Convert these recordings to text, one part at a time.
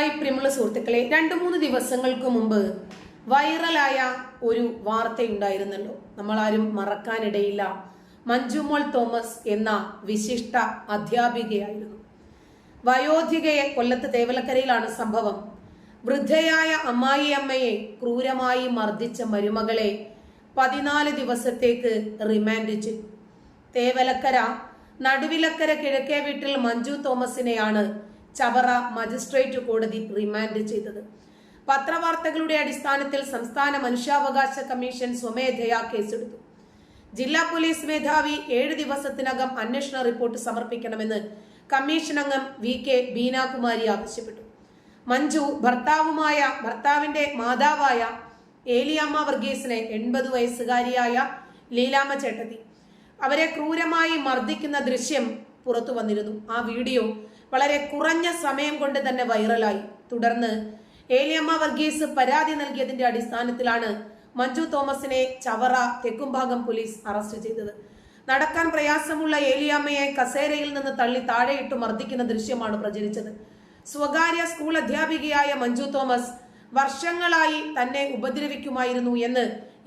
Hi പ്രിയമുള്ള സുഹൃത്തുക്കളെ രണ്ടു മൂന്ന് ദിവസങ്ങൾക്ക് മുമ്പ് വൈറലായ ഒരു വാർത്തയുണ്ടായിരുന്നല്ലോ. നമ്മളാരും മറക്കാനിടയില്ല. മഞ്ജുമോൾ തോമസ് എന്ന വിശിഷ്ട അധ്യാപികയായിരുന്നു. വയോധികയെ കൊല്ലത്ത് തേവലക്കരയിലാണ് സംഭവം. വൃദ്ധയായ അമ്മായിയമ്മയെ ക്രൂരമായി മർദ്ദിച്ച മരുമകളെ പതിനാല് ദിവസത്തേക്ക് റിമാൻഡ് ചെയ്തു. തേവലക്കര നടുവിലക്കര കിഴക്കേ വീട്ടിൽ മഞ്ജു തോമസിനെയാണ് ചവറ മജിസ്ട്രേറ്റ് കോടതി റിമാൻഡ് ചെയ്തത്. പത്രവാർത്തകളുടെ അടിസ്ഥാനത്തിൽ സംസ്ഥാന മനുഷ്യാവകാശ കമ്മീഷൻ സ്വമേധയാ കേസെടുത്തു. ജില്ലാ പോലീസ് മേധാവി ഏഴ് ദിവസത്തിനകം അന്വേഷണ റിപ്പോർട്ട് സമർപ്പിക്കണമെന്ന് കമ്മീഷൻ അംഗം വി കെ ബീനാകുമാരി ആവശ്യപ്പെട്ടു. മഞ്ജു ഭർത്താവുമായ ഭർത്താവിന്റെ മാതാവായ ഏലിയാമ്മ വർഗീസിനെ എൺപത് വയസ്സുകാരിയായ ലീലാമ്മ ചേട്ടത്തി. അവരെ ക്രൂരമായി മർദ്ദിക്കുന്ന ദൃശ്യം പുറത്തു വന്നിരുന്നു. ആ വീഡിയോ വളരെ കുറഞ്ഞ സമയം കൊണ്ട് തന്നെ വൈറലായി. തുടർന്ന് ഏലിയമ്മ വർഗീസ് പരാതി നൽകിയതിന്റെ അടിസ്ഥാനത്തിലാണ് മഞ്ജു തോമസിനെ ചവറ തെക്കുംഭാഗം പോലീസ് അറസ്റ്റ് ചെയ്തത്. നടക്കാൻ പ്രയാസമുള്ള ഏലിയാമ്മയെ കസേരയിൽ നിന്ന് തള്ളി താഴെയിട്ട് മർദ്ദിക്കുന്ന ദൃശ്യമാണ് പ്രചരിച്ചത്. സ്വകാര്യ സ്കൂൾ അധ്യാപികയായ മഞ്ജു തോമസ് വർഷങ്ങളായി തന്നെ ഉപദ്രവിക്കുമായിരുന്നു എന്ന്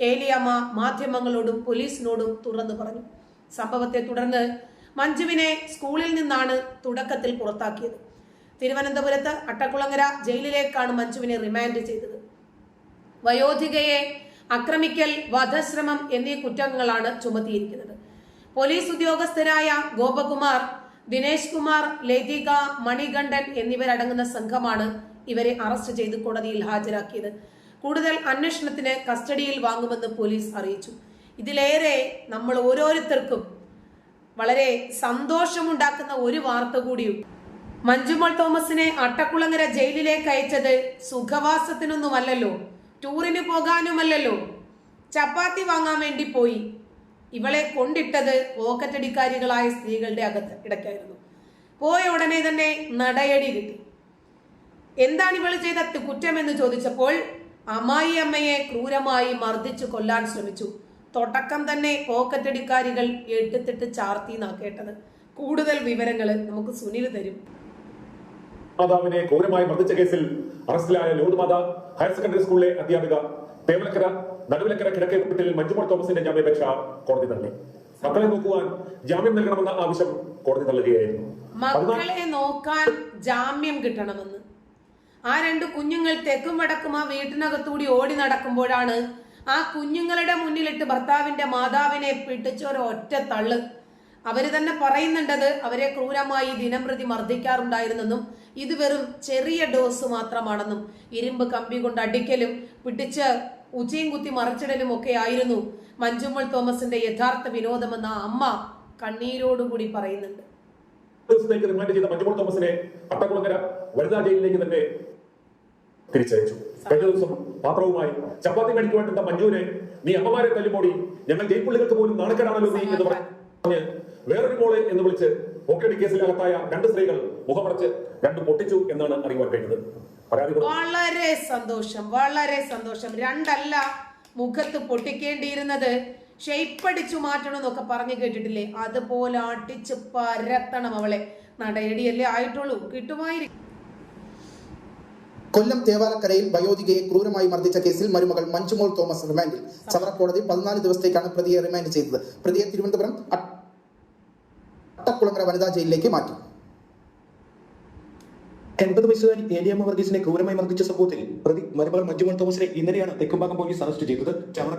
ഏലിയാമ്മ മാധ്യമങ്ങളോടും പോലീസിനോടും തുറന്നു പറഞ്ഞു. സംഭവത്തെ തുടർന്ന് മഞ്ജുവിനെ സ്കൂളിൽ നിന്നാണ് തുടക്കത്തിൽ പുറത്താക്കിയത്. തിരുവനന്തപുരത്ത് അട്ടക്കുളങ്ങര ജയിലിലേക്കാണ് മഞ്ജുവിനെ റിമാൻഡ് ചെയ്തത്. വയോധികയെ ആക്രമിക്കൽ വധശ്രമം എന്നീ കുറ്റങ്ങളാണ് ചുമത്തിയിരിക്കുന്നത്. പോലീസ് ഉദ്യോഗസ്ഥരായ ഗോപകുമാർ ദിനേശ് കുമാർ ലതിക മണികണ്ഠൻ എന്നിവരടങ്ങുന്ന സംഘമാണ് ഇവരെ അറസ്റ്റ് ചെയ്ത് കോടതിയിൽ ഹാജരാക്കിയത്. കൂടുതൽ അന്വേഷണത്തിന് കസ്റ്റഡിയിൽ വാങ്ങുമെന്ന് പോലീസ് അറിയിച്ചു. ഇതിലേറെ നമ്മൾ ഓരോരുത്തർക്കും വളരെ സന്തോഷമുണ്ടാക്കുന്ന ഒരു വാർത്ത കൂടിയും. മഞ്ജുമോൾ തോമസിനെ അട്ടക്കുളങ്ങര ജയിലിലേക്ക് അയച്ചത് സുഖവാസത്തിനൊന്നുമല്ലല്ലോ. ടൂറിന് പോകാനുമല്ലല്ലോ. ചപ്പാത്തി വാങ്ങാൻ വേണ്ടി പോയി. ഇവളെ കൊണ്ടിട്ടത് പോക്കറ്റടിക്കാരികളായ സ്ത്രീകളുടെ അകത്ത് ഇടയ്ക്കായിരുന്നു. പോയ ഉടനെ തന്നെ നടയടി കിട്ടി. എന്താണ് ഇവൾ ചെയ്ത കുറ്റമെന്ന് ചോദിച്ചപ്പോൾ അമ്മായി അമ്മയെ ക്രൂരമായി മർദ്ദിച്ചു കൊല്ലാൻ ശ്രമിച്ചു. തുടക്കം തന്നെ പോക്കറ്റടിക്കാരികൾ എടുത്തിട്ട് ചാർത്തി എന്നാ കേട്ടത്. കൂടുതൽ വിവരങ്ങൾ നമുക്ക് സുനിൽ തരും. മാതാവിനെ ക്രൂരമായി മർദ്ദിച്ച കേസിൽ അറസ്റ്റിലായ ലോഡ് മാതാ ഹയർ സെക്കൻഡറി സ്കൂളിലെ അധ്യാപിക തേവലക്കര നടുവിലക്കര കിഴക്കേ വീട്ടിൽ മഞ്ജുമോൾ തോമസിന്റെ ജാമ്യാപേക്ഷ കോടതി തള്ളി. മക്കളെ നോക്കുവാൻ ജാമ്യം നൽകണമെന്ന ആവശ്യം കോടതി തള്ളുകയായിരുന്നു. മക്കളെ നോക്കാൻ ജാമ്യം കിട്ടണമെന്ന്. ആ രണ്ട് കുഞ്ഞുങ്ങൾ തെക്കും വടക്കും ആ വീട്ടിനകത്തൂടി ഓടി നടക്കുമ്പോഴാണ് ആ കുഞ്ഞുങ്ങളുടെ മുന്നിലിട്ട് ഭർത്താവിന്റെ മാതാവിനെ പിടിച്ചൊരു ഒറ്റ തള്ള്. അവർ തന്നെ പറയുന്നുണ്ടത് അവരെ ക്രൂരമായി ദിനംപ്രതി മർദ്ദിക്കാറുണ്ടായിരുന്നെന്നും ഇത് വെറും ചെറിയ ഡോസ് മാത്രമാണെന്നും ഇരുമ്പ് കമ്പി കൊണ്ട് അടിക്കലും പിടിച്ച് ഉച്ചയും കുത്തി മറിച്ചിടലും ഒക്കെ ആയിരുന്നു മഞ്ജുമ്മൾ തോമസിന്റെ യഥാർത്ഥ വിനോദമെന്ന അമ്മ കണ്ണീരോടുകൂടി പറയുന്നുണ്ട്. റിമാൻഡ് ചെയ്ത മഞ്ജുമോൾ തോമസിനെ പട്ടകുളങ്ങര വനിതാ ജയിലിലേക്ക് തന്നെ തിരിച്ചയച്ചു. കഴിഞ്ഞ ദിവസം പാത്രവുമായി ചപ്പാത്തി മേടിക്കുവാനുള്ള മഞ്ജുവിനെ നീ അമ്മമാരെ തല്ലുമോടി ഞങ്ങൾ ജയിൽപ്പുള്ളികൾക്ക് പോലും നാണക്കേടാണല്ലോ നീ എന്ന് പറഞ്ഞ് വേറൊരു മോളെ എന്ന് വിളിച്ച് പോക്കറ്റ് കേസിലകത്തായ രണ്ട് സ്ത്രീകൾ മുഖമടച്ച് രണ്ട് പൊട്ടിച്ചു എന്നാണ് അറിയുവാൻ കഴിഞ്ഞത്. വളരെ സന്തോഷം വളരെ സന്തോഷം. രണ്ടല്ല മുഖത്ത് പൊട്ടിക്കേണ്ടിയിരുന്നത്. ഷെയ്പ്പടിച്ചു മാറ്റണം എന്നൊക്കെ പറഞ്ഞു കേട്ടിട്ടില്ലേ? അതുപോലെ അടിച്ച് പരത്തണം അവളെ. നടയടിയല്ലേ ആയിട്ടുള്ളൂ. കിട്ടുമായിരിക്കും. കൊല്ലം തേവാലക്കരയിൽ വയോധികയെ ക്രൂരമായി മർദ്ദിച്ച കേസിൽ മരുമകൾ മഞ്ജുമോൾ തോമസ് റിമാൻഡിൽ. ചവറ കോടതി പതിനാല് ദിവസത്തേക്കാണ് പ്രതിയെ റിമാൻഡ് ചെയ്തത്. പ്രതിയെ തിരുവനന്തപുരം അട്ട- അട്ടക്കുളങ്ങര വനിതാ ജയിലിലേക്ക് മാറ്റി. എൺപത് വയസ്സുകാരി ഏലിയമ്മ വർഗീസിനെ ക്രൂരമായി മർദ്ദിച്ച സംഭവത്തിൽ പ്രതി മരുമകൾ മഞ്ജുമോൾ തോമസിനെ ഇന്നലെയാണ് തെക്കുംഭാഗം പോലീസ് അറസ്റ്റ് ചെയ്തത്. ചവറ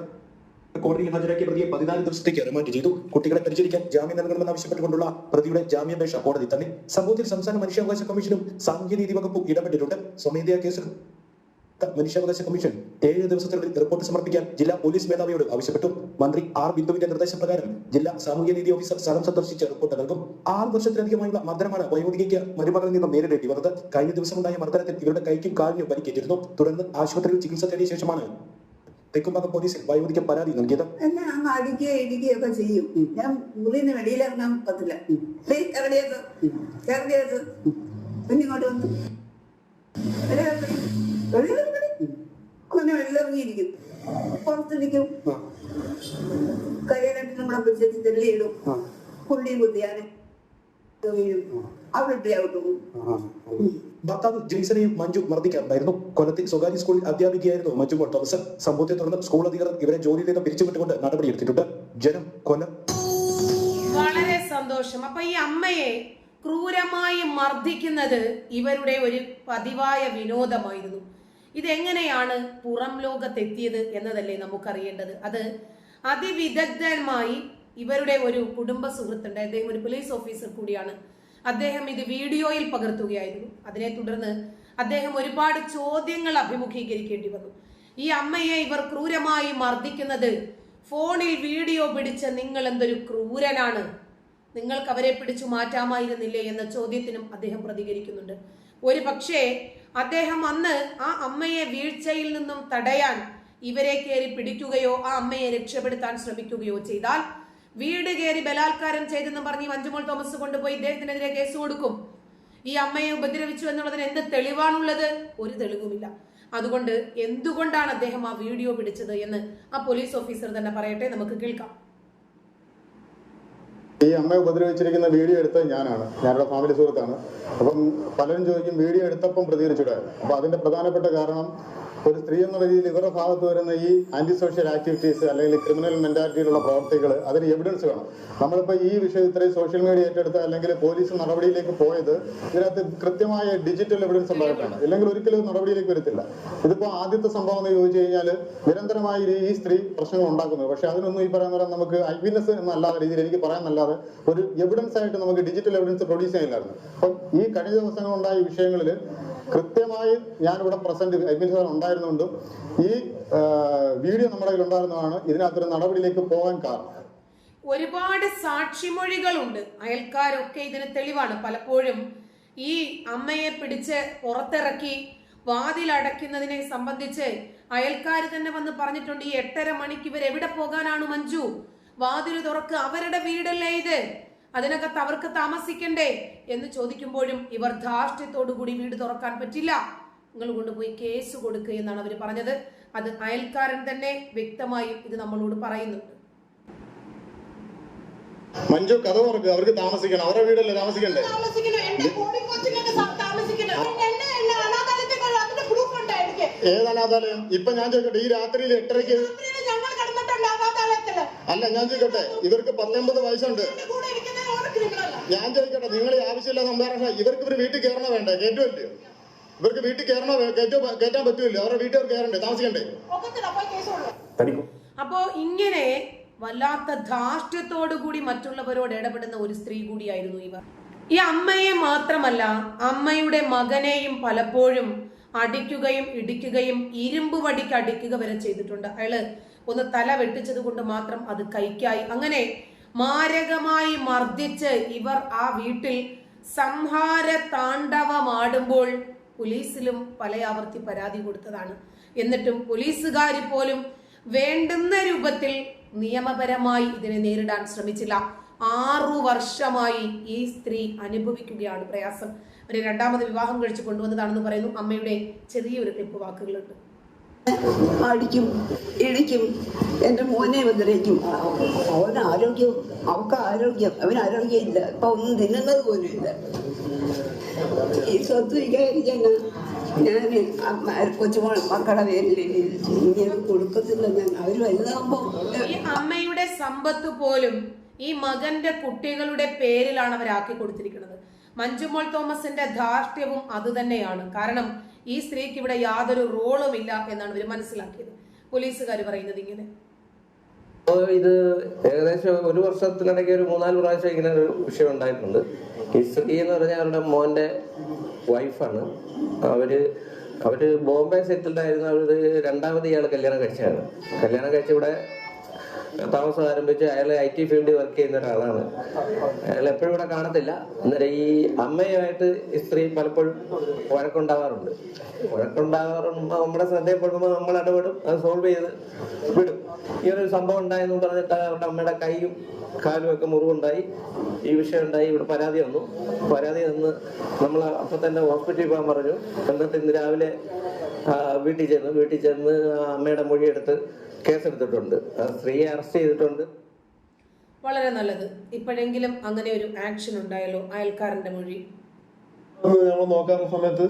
കോടതിയിൽ ഹാജരാക്കിയ പ്രതിയെ പതിനാല് ദിവസത്തേക്ക് റിമാൻഡ് ചെയ്തു. കുട്ടികളെ പരിചരിക്കാൻ ജാമ്യം നൽകണമെന്ന് ആവശ്യപ്പെട്ടുകൊണ്ടുള്ള പ്രതിയുടെ ജാമ്യാപേക്ഷ കോടതി തള്ളി. സംഭവത്തിൽ സംസ്ഥാന മനുഷ്യാവകാശ കമ്മീഷനും സാങ്കേതിക വകുപ്പും ഇടപെട്ടിട്ടുണ്ട്. സ്വമേധയാ കേസ് മനുഷ്യാവകാശ കമ്മീഷൻ ഏഴ് ദിവസത്തിനുള്ളിൽ റിപ്പോർട്ട് സമർപ്പിക്കാൻ ജില്ലാ പോലീസ് മേധാവിയോട് ആവശ്യപ്പെട്ടു. മന്ത്രി ആർ ബിന്ദുവിന്റെ നിർദ്ദേശപ്രകാരം ജില്ലാ സാമൂഹ്യ നീതി ഓഫീസർ സ്ഥലം സന്ദർശിച്ച് റിപ്പോർട്ട് നൽകും. ആറ് വർഷത്തിലധികമായുള്ള മർദ്ദനമാണ് വയോധികയ്ക്ക് മരുമകളിൽ നിന്നും നേരിടേണ്ടി വന്നത്. കഴിഞ്ഞ ദിവസമുണ്ടായ മർദ്ദനത്തിൽ ഇവരുടെ കൈക്കും കാലിനും പരിക്കേറ്റിരുന്നു. തുടർന്ന് ആശുപത്രിയിൽ ചികിത്സ തേടിയ ശേഷമാണ് തെക്കുംഭാഗം പോലീസിൽ വയോധിക പരാതി നൽകിയത്? എന്നെ അങ്ങ് അടിക്കുകയോ ഇടിക്കുകയൊക്കെ ചെയ്യും. ഞാൻ മുറിന്ന് വെളിയിലിറങ്ങാൻ പറ്റില്ല. ഇറങ്ങിയത് ഇറങ്ങിയത് കുഞ്ഞിങ്ങോട്ട് വന്നു. കുഞ്ഞ് വെള്ളിറങ്ങിയിരിക്കും കൂടെ പിടിച്ചിട്ട് തെള്ളിയിടും. പുള്ളിയും കുത്തിയാനെ ഭർത്താവ് ജെയ്സനെയും മഞ്ജു മർദ്ദിക്കാറുണ്ടായിരുന്നു. കൊല്ലത്തിൽ സ്വകാര്യ സ്കൂളിൽ അധ്യാപികയായിരുന്നു മഞ്ജു മോൾ തോമസ്. സംഭവത്തെ തുടർന്ന് സ്കൂൾ അധികൃതർ ഇവരെ ജോലിയിൽ നിന്ന് പിരിച്ചുവിട്ടുകൊണ്ട് നടപടിയെടുത്തിട്ടുണ്ട് ജനം കൊല്ലം. വളരെ സന്തോഷം. അപ്പൊ ഈ അമ്മയെ ക്രൂരമായി മർദ്ദിക്കുന്നത് ഇവരുടെ ഒരു പതിവായ വിനോദമായിരുന്നു. ഇതെങ്ങനെയാണ് പുറം ലോകത്തെത്തിയത് എന്നതല്ലേ നമുക്കറിയേണ്ടത്. അത് അതിവിദഗ്ധമായി ഇവരുടെ ഒരു കുടുംബ സുഹൃത്തുണ്ട് അദ്ദേഹം ഒരു പോലീസ് ഓഫീസർ കൂടിയാണ്. അദ്ദേഹം ഇത് വീഡിയോയിൽ പകർത്തുകയായിരുന്നു. അതിനെ തുടർന്ന് അദ്ദേഹം ഒരുപാട് ചോദ്യങ്ങൾ അഭിമുഖീകരിക്കേണ്ടി വന്നു. ഈ അമ്മയെ ഇവർ ക്രൂരമായി മർദ്ദിക്കുന്നത് ഫോണിൽ വീഡിയോ പിടിച്ച നിങ്ങൾ എന്തൊരു ക്രൂരനാണ്? നിങ്ങൾക്ക് അവരെ പിടിച്ചു മാറ്റാമായിരുന്നില്ലേ? എന്ന ചോദ്യത്തിനും അദ്ദേഹം പ്രതികരിക്കുന്നുണ്ട്. ഒരു പക്ഷേ അദ്ദേഹം അന്ന് ആ അമ്മയെ വീഴ്ചയിൽ നിന്നും തടയാൻ ഇവരെ കയറി പിടിക്കുകയോ ആ അമ്മയെ രക്ഷപ്പെടുത്താൻ ശ്രമിക്കുകയോ ചെയ്താൽ വീട് കയറി ബലാത്കാരം ചെയ്തെന്ന് പറഞ്ഞ് വഞ്ചുമോൾ തോമസ് കൊണ്ടുപോയി ഇദ്ദേഹത്തിനെതിരെ കേസ് കൊടുക്കും. ഈ അമ്മയെ ഉപദ്രവിച്ചു എന്നുള്ളതിന് എന്ത് തെളിവാണുള്ളത്? ഒരു തെളിവുമില്ല. അതുകൊണ്ട് എന്തുകൊണ്ടാണ് അദ്ദേഹം ആ വീഡിയോ പിടിച്ചത് എന്ന് ആ പോലീസ് ഓഫീസർ തന്നെ പറയട്ടെ നമുക്ക് കേൾക്കാം. ഈ അമ്മയെ ഉപദ്രവിച്ചിരിക്കുന്ന വീഡിയോ എടുത്തത് ഞാനാണ്. ഞാനുള്ള ഫാമിലി സുഹൃത്താണ്. അപ്പം പലരും ചോദിക്കും വീഡിയോ എടുത്തപ്പം പ്രതികരിച്ചിടായിരുന്നു അപ്പൊ അതിന്റെ പ്രധാനപ്പെട്ട കാരണം ഒരു സ്ത്രീ എന്ന രീതിയിൽ ഇവരുടെ ഭാഗത്ത് വരുന്ന ഈ ആന്റി സോഷ്യൽ ആക്ടിവിറ്റീസ് അല്ലെങ്കിൽ ക്രിമിനൽ മെന്റാലിറ്റിയിലുള്ള പ്രവർത്തികൾ അതിന് എവിഡൻസ് വേണം. നമ്മളിപ്പോൾ ഈ വിഷയം ഇത്രയും സോഷ്യൽ മീഡിയ ഏറ്റെടുത്ത് അല്ലെങ്കിൽ പോലീസ് നടപടിയിലേക്ക് പോയത് ഇതിനകത്ത് കൃത്യമായ ഡിജിറ്റൽ എവിഡൻസ് ഉണ്ടായിട്ടാണ്. ഇല്ലെങ്കിൽ ഒരിക്കലും നടപടിയിലേക്ക് വരത്തില്ല. ഇതിപ്പോ ആദ്യത്തെ സംഭവം എന്ന് ചോദിച്ചു കഴിഞ്ഞാൽ നിരന്തരമായി ഈ- സ്ത്രീ പ്രശ്നങ്ങൾ ഉണ്ടാക്കുന്നത് പക്ഷേ അതിനൊന്നും ഈ പറയുന്ന പോലെ നമുക്ക് ഐ വിറ്റ്നസ് എന്നല്ലാത്ത രീതിയിൽ എനിക്ക് പറയാനല്ലാതെ ഒരു എവിഡൻസ് ആയിട്ട് നമുക്ക് ഡിജിറ്റൽ എവിഡൻസ് പ്രൊഡ്യൂസ് ചെയ്യാനില്ലായിരുന്നു. അപ്പം ഈ കഴിഞ്ഞ ദിവസങ്ങളുണ്ടായ വിഷയങ്ങളിൽ കൃത്യമായി ഞാനിവിടെ പ്രസന്റ് മീൻ സാർ ഉണ്ടായിരുന്നുകൊണ്ടും ഈ വീഡിയോ നമ്മുടെ കയ്യിൽ ഉണ്ടായിരുന്നതാണ്. ഇതിനകത്തൊരു നടപടിയിലേക്ക് പോകാൻ കാരണം. ഒരുപാട് സാക്ഷിമൊഴികളുണ്ട്. അയൽക്കാരൊക്കെ ഇതിന് തെളിവാണ്. പലപ്പോഴും ഈ അമ്മയെ പിടിച്ച് പുറത്തിറക്കി വാതിലടയ്ക്കുന്നതിനെ സംബന്ധിച്ച് അയൽക്കാർ തന്നെ വന്ന് പറഞ്ഞിട്ടുണ്ട് ഈ എട്ടര മണിക്ക് ഇവർ എവിടെ പോകാനാണ് മഞ്ജു? വാതിൽ തുറക്ക് അവരുടെ വീടല്ലേ ഇത്? അതിനകത്ത് അവർക്ക് താമസിക്കണ്ടേ എന്ന് ചോദിക്കുമ്പോഴും ഇവർ ധാർഷ്ട്യത്തോടുകൂടി വീട് തുറക്കാൻ പറ്റില്ല. നിങ്ങൾ കൊണ്ടുപോയി കേസ് കൊടുക്കുക എന്നാണ് അവർ പറഞ്ഞത്. അത് അയൽക്കാരൻ തന്നെ വ്യക്തമായും ഇത് നമ്മളോട് പറയുന്നുണ്ട്. മഞ്ജു കഥ തുറക്കുക അവർക്ക് താമസിക്കണം. അവരുടെ വീടല്ലേ താമസിക്കണ്ടേ? ഏത് അനാഥാലയം? ഇപ്പൊ ഞാൻ ചോദിക്കട്ടെ ഈ രാത്രിയിൽ എട്ടരയ്ക്ക് അല്ല ഞാൻ ചോദിക്കട്ടെ ഇവർക്ക് പത്തൊമ്പത് വയസ്സുണ്ട്. ഞാൻ ചോദിക്കട്ടെ നിങ്ങൾ ഈ ആവശ്യമില്ല സംസാരം ഇവർക്ക് ഇവർ വീട്ടിൽ കയറണോ വേണ്ടേ? കയറ്റുമല്ലോ ഇവർക്ക് വീട്ടിൽ കയറണോ കയറ്റോ കയറ്റാൻ പറ്റൂല്ലോ അവരുടെ വീട്ടിൽ അവർ കയറണ്ടേ? താമസിക്കണ്ടേ? അപ്പോ ഇങ്ങനെ വല്ലാത്ത ധാർഷ്ട്യത്തോടു കൂടി മറ്റുള്ളവരോട് ഇടപെടുന്ന ഒരു സ്ത്രീ കൂടിയായിരുന്നു ഇവർ. ഈ അമ്മയെ മാത്രമല്ല അമ്മയുടെ മകനെയും പലപ്പോഴും അടിക്കുകയും ഇടിക്കുകയും ഇരുമ്പ് വടിക്ക് അടിക്കുക വരെ ചെയ്തിട്ടുണ്ട്. അയാൾ ഒന്ന് തല വെട്ടിച്ചത് കൊണ്ട് മാത്രം അത് കൈക്കായി. അങ്ങനെ മാരകമായി മർദ്ദിച്ച് ഇവർ ആ വീട്ടിൽ സംഹാര താണ്ഡവമാടുമ്പോൾ പോലീസിലും പലയാവർത്തി പരാതി കൊടുത്തതാണ്. എന്നിട്ടും പോലീസുകാർ പോലും വേണ്ടുന്ന രൂപത്തിൽ നിയമപരമായി ഇതിനെ നേരിടാൻ ശ്രമിച്ചില്ല. ആറു വർഷമായി ഈ സ്ത്രീ അനുഭവിക്കുകയാണ് പ്രയാസം. ഒരു രണ്ടാമത് വിവാഹം കഴിച്ചു കൊണ്ടുവന്നതാണെന്ന് പറയുന്നു. അമ്മയുടെ ചെറിയൊരു ക്ലിപ്പ് വാക്കുകളുണ്ട്. അടിക്കും ഇടിക്കും എന്റെ മോനെ ഉപദ്രവിക്കും അവന് ആരോഗ്യം അവക്ക് ആരോഗ്യം അവന് ആരോഗ്യം ഇല്ല ഇപ്പൊ ഒന്നും തിന്നുന്നത് പോലും ഇല്ല. ഈ സ്വത്ത് വിചാരിക്കാൻ ഞാൻ കൊച്ചുമോൾ മക്കളുടെ പേരിൽ ഇങ്ങനെ കൊടുക്കത്തില്ല ഞാൻ. അവർ വലുതാകുമ്പോ ഈ അമ്മയുടെ സമ്പത്ത് പോലും ഈ മകന്റെ കുട്ടികളുടെ പേരിലാണ് അവരാക്കി കൊടുത്തിരിക്കുന്നത്. മഞ്ജുമോൾ തോമസിന്റെ ധാർഷ്ട്യവും അതുതന്നെയാണ് കാരണം ഈ സ്ത്രീക്ക് ഇവിടെ യാതൊരു റോളും ഇല്ല എന്നാണ് ഇവർ മനസ്സിലാക്കിയത്. പോലീസുകാർ പറയുന്നത് ഇങ്ങനെ. ഇത് ഏകദേശം ഒരു വർഷത്തിനിടയ്ക്ക് ഒരു മൂന്നാൽ പ്രാവശ്യം ഇങ്ങനെ ഒരു വിഷയം ഉണ്ടായിട്ടുണ്ട്. ഈ സ്ത്രീ എന്ന് പറഞ്ഞാൽ അവരുടെ മോന്റെ വൈഫാണ്. അവർ അവർ ബോംബെ സെറ്റിൽഡായിരുന്നു അവർ രണ്ടാമത് ഇയാൾ കല്യാണം കഴിച്ചതാണ്. കല്യാണം കഴിച്ച ഇവിടെ താമസം ആരംഭിച്ച് അയാൾ ഐ ടി ഫീൽഡിൽ വർക്ക് ചെയ്യുന്ന ഒരാളാണ്. അയാൾ എപ്പോഴും ഇവിടെ കാണത്തില്ല. അന്നേരം ഈ അമ്മയുമായിട്ട് സ്ത്രീ പലപ്പോഴും വഴക്കുണ്ടാവാറുണ്ട്. വഴക്കുണ്ടാവാറുമ്പോൾ നമ്മുടെ ശ്രദ്ധയപ്പെടുമ്പോൾ നമ്മൾ ഇടപെടും അത് സോൾവ് ചെയ്ത് വിടും. ഈ ഒരു സംഭവം ഉണ്ടായെന്ന് പറഞ്ഞിട്ട് അവരുടെ അമ്മയുടെ കൈയും കാലും ഒക്കെ മുറിവുണ്ടായി. ഈ വിഷയം ഉണ്ടായി ഇവിടെ പരാതി വന്നു. പരാതി വന്ന് നമ്മൾ അപ്പം തന്നെ ഹോസ്പിറ്റലിൽ പോകാൻ പറഞ്ഞു. എന്നിട്ട് ഇന്ന് രാവിലെ വീട്ടിൽ ചെന്ന് വീട്ടിൽ ചെന്ന് അമ്മയുടെ മൊഴിയെടുത്ത് കേസെടുത്തിട്ടുണ്ട്. ആ സ്ത്രീയെ അറസ്റ്റ് ചെയ്തിട്ടുണ്ട്. വളരെ നല്ലത്. ഇപ്പോഴെങ്കിലും അങ്ങനെ ഒരു ആക്ഷൻ ഉണ്ടായല്ലോ അയൽക്കാരന്റെ മൊഴി. നമ്മൾ നോക്കാറുള്ള സമയത്ത്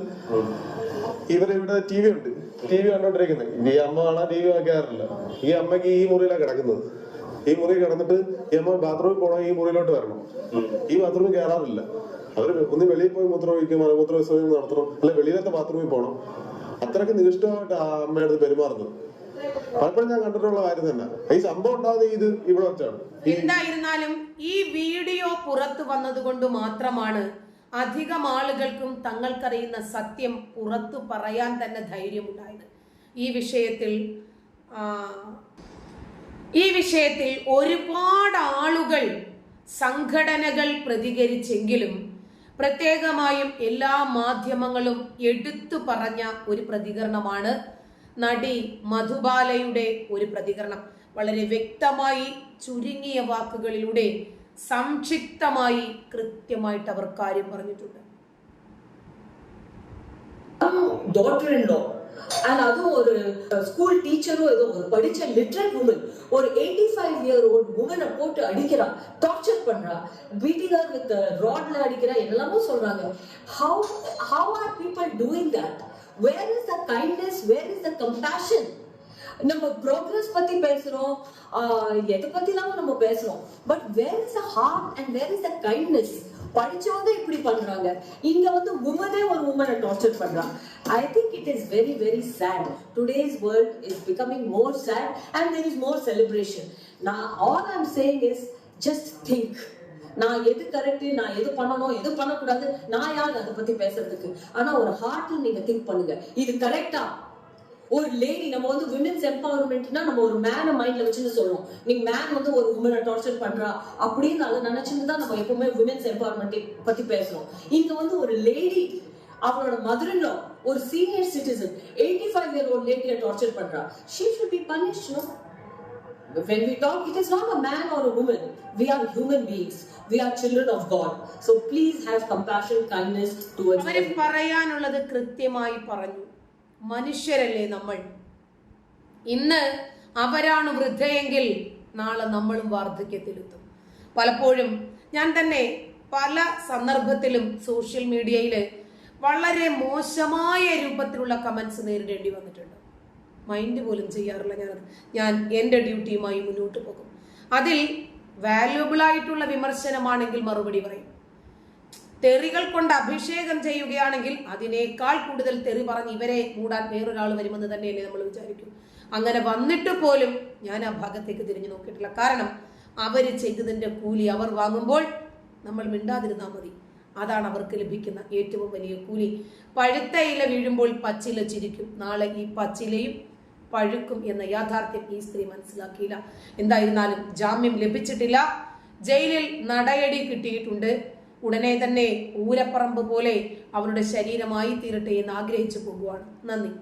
ഇവരിവിടെ ടി വി ഉണ്ട്. ടി വി കണ്ടോണ്ടിരിക്കുന്നത് ഈ അമ്മ കാണാൻ ടി വി നോക്കാറില്ല. ഈ അമ്മയ്ക്ക് ഈ മുറിയിലാണ് കിടക്കുന്നത്. ഈ മുറി കിടന്നിട്ട് ഈ അമ്മ ബാത്റൂമിൽ പോകണം ഈ മുറിയിലോട്ട് വരണം. ഈ ബാത്റൂമിൽ കയറാറില്ല അവർ ഒന്ന് വെളിയിൽ പോയി മൂത്രമൊഴിക്കും മൂത്രവിസർജനം മൂത്ര വിസർജനം നടത്തണം. അല്ലെ വെളിയിലത്തെ ബാത്റൂമിൽ പോകണം അത്രയ്ക്ക് നിഷ്ഠമായിട്ട് ആ അമ്മയുടെ പെരുമാറുന്നത്. പലപ്പോഴും ഞാൻ കണ്ടിട്ടുള്ള കാര്യം തന്നെ. ഈ സംഭവം ഉണ്ടാകുന്ന ഇത് ഇവിടെ വെച്ചാണ്. എന്തായിരുന്നാലും ഈ വീഡിയോ പുറത്തു വന്നതുകൊണ്ട് മാത്രമാണ് അധികം ആളുകൾക്കും തങ്ങൾക്കറിയുന്ന സത്യം പുറത്തു പറയാൻ തന്നെ ധൈര്യമുണ്ടായത്. ഈ വിഷയത്തിൽ ഈ വിഷയത്തിൽ ഒരുപാട് ആളുകൾ സംഘടനകൾ പ്രതികരിച്ചെങ്കിലും പ്രത്യേകമായും എല്ലാ മാധ്യമങ്ങളും എടുത്തു പറഞ്ഞ ഒരു പ്രതികരണമാണ് നടി മധുബാലയുടെ ഒരു പ്രതികരണം വളരെ വ്യക്തമായി ചുരുങ്ങിയ വാക്കുകളിലൂടെ സംക്ഷിപ്തമായി കൃത്യമായിട്ട് അവർ കാര്യം പറഞ്ഞിട്ടുണ്ട് டாட்டர் இன் லா அண்ட் அதுவும் ஒரு ஸ்கூல் டீச்சரும் ஏதோ ஒரு படிச்ச லிட்ரேட் உமன் ஒரு எயிட்டி ஃபைவ் இயர் ஓல்ட் உமனை போட்டு அடிக்கிறா டார்ச்சர் பண்றா பீட்டிங் வித் ராட்ல அடிக்கிறா என்னெல்லாமோ சொல்றாங்க how how are people doing that where is the kindness where is the compassion நம்ம ப்ரோக்ரஸ் பத்தி பேசுறோம். எதை பத்திலாம நம்ம பேசுறோம். But where is the heart and where is the kindness படிச்சவங்க இப்படி பண்றாங்க. இங்க வந்து உமனே ஒரு உமனை டார்ச்சர் பண்றாங்க I think it is very very sad today's world is becoming more sad and there is more celebration நான் all I'm saying is just think நான் எது கரெக்ட் நான் எது பண்ணணும் எது பண்ணக்கூடாது நான் யார் அதை பத்தி பேசுறதுக்கு? ஆனா ஒரு ஹார்ட்ல நீங்க திங்க் பண்ணுங்க. இது கரெக்டா ஒரு லேடி நம்ம வந்து விமன்ஸ் எம்பவர்மெண்ட்னா நம்ம ஒரு மேனை மைண்ட்ல வச்சுன்னு சொல்றோம். நீங்க மேன் வந்து ஒரு உமனை டார்ச்சர் பண்றா அப்படின்னு அதை நினைச்சுன்னு தான் நம்ம எப்பவுமே விமன்ஸ் எம்பவர்மெண்ட் பத்தி பேசுறோம். இங்க வந்து ஒரு லேடி அவளோட மதுரிலோ ஒரு senior citizen eighty five year old லேடியை torture பண்றா she should be punished when we talk it is not a man or a woman. We are human beings. We are children of god. So please have compassion kindness towards അവർ. പറയാനുള്ളത് കൃത്യമായി പറഞ്ഞു. മനുഷ്യരല്ലേ നമ്മൾ? ഇന്ന് അവരാണ് വൃദ്ധയെങ്കിൽ നാളെ നമ്മളും വാർദ്ധക്യത്തിലെത്തും. പലപ്പോഴും ഞാൻ തന്നെ പല സന്ദർഭത്തിലും സോഷ്യൽ മീഡിയയിൽ വളരെ മോശമായ രൂപത്തിലുള്ള കമൻസ് നേരിടേണ്ടി വന്നിട്ടുണ്ട്. മൈൻഡ് പോലും ചെയ്യാറില്ല ഞാനത്. ഞാൻ എന്റെ ഡ്യൂട്ടിയുമായി മുന്നോട്ട് പോകും. അതിൽ വാല്യുബിൾ ആയിട്ടുള്ള വിമർശനമാണെങ്കിൽ മറുപടി പറയും. തെറികൾ കൊണ്ട് അഭിഷേകം ചെയ്യുകയാണെങ്കിൽ അതിനേക്കാൾ കൂടുതൽ തെറി പറഞ്ഞ് ഇവരെ മൂടാൻ വേറൊരാൾ വരുമെന്ന് തന്നെയല്ലേ നമ്മൾ വിചാരിക്കും. അങ്ങനെ വന്നിട്ട് പോലും ഞാൻ ആ ഭാഗത്തേക്ക് തിരിഞ്ഞു നോക്കിയിട്ടില്ല. കാരണം അവർ ചെയ്തതിന്റെ കൂലി അവർ വാങ്ങുമ്പോൾ നമ്മൾ മിണ്ടാതിരുന്നാൽ മതി. അതാണ് അവർക്ക് ലഭിക്കുന്ന ഏറ്റവും വലിയ കൂലി. പഴുത്ത ഇല വീഴുമ്പോൾ പച്ചില ചിരിക്കും. നാളെ ഈ പച്ചിലയും പഴുക്കും എന്ന യാഥാർത്ഥ്യം ഈ സ്ത്രീ മനസ്സിലാക്കിയില്ല. എന്തായിരുന്നാലും ജാമ്യം ലഭിച്ചിട്ടില്ല. ജയിലിൽ നടയടി കിട്ടിയിട്ടുണ്ട്. ഉടനെ തന്നെ ഊരപ്പറമ്പ് പോലെ അവരുടെ ശരീരമായി തീരട്ടെ എന്ന് ആഗ്രഹിച്ചു പോകുവാണ്. നന്ദി.